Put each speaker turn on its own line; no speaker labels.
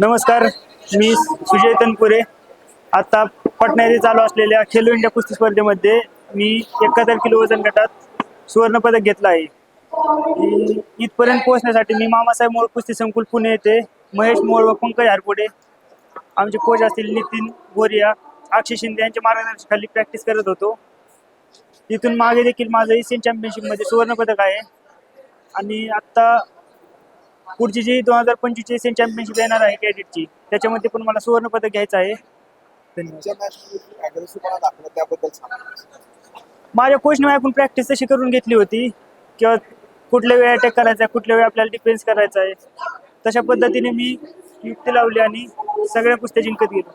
नमस्कार मी सुजय तनपुरे. आता पटणा येथे चालू असलेल्या खेलो इंडिया कुस्ती स्पर्धेमध्ये मी एकाहत्तर किलो वजन गटात सुवर्ण पदक घेतलं आहे. इथपर्यंत पोहोचण्यासाठी मी मामासाहेब मोळ कुस्ती संकुल पुणे येथे महेश मोळ व पंकज हारपुडे आमचे कोच असतील नितीन बोरिया अक्षय शिंदे यांच्या मार्गदर्शनाखाली प्रॅक्टिस करत होतो. इथून मागे देखील माझं एशियन चॅम्पियनशिपमध्ये सुवर्ण पदक आहे. आणि आत्ता पुढची जी दोन हजार पंचवीसची एशियन चॅम्पियनशिप येणार आहे कॅडेटची त्याच्यामध्ये पण मला सुवर्ण पदक घ्यायचं आहे. माझ्या कोचने आपण प्रॅक्टिस तशी करून घेतली होती किंवा कुठल्या वेळी अटॅक करायचा आहे कुठल्या वेळी आपल्याला डिफेन्स करायचा आहे तशा पद्धतीने मी युक्ती लावली आणि सगळ्या कुस्त्या जिंकत गेलो.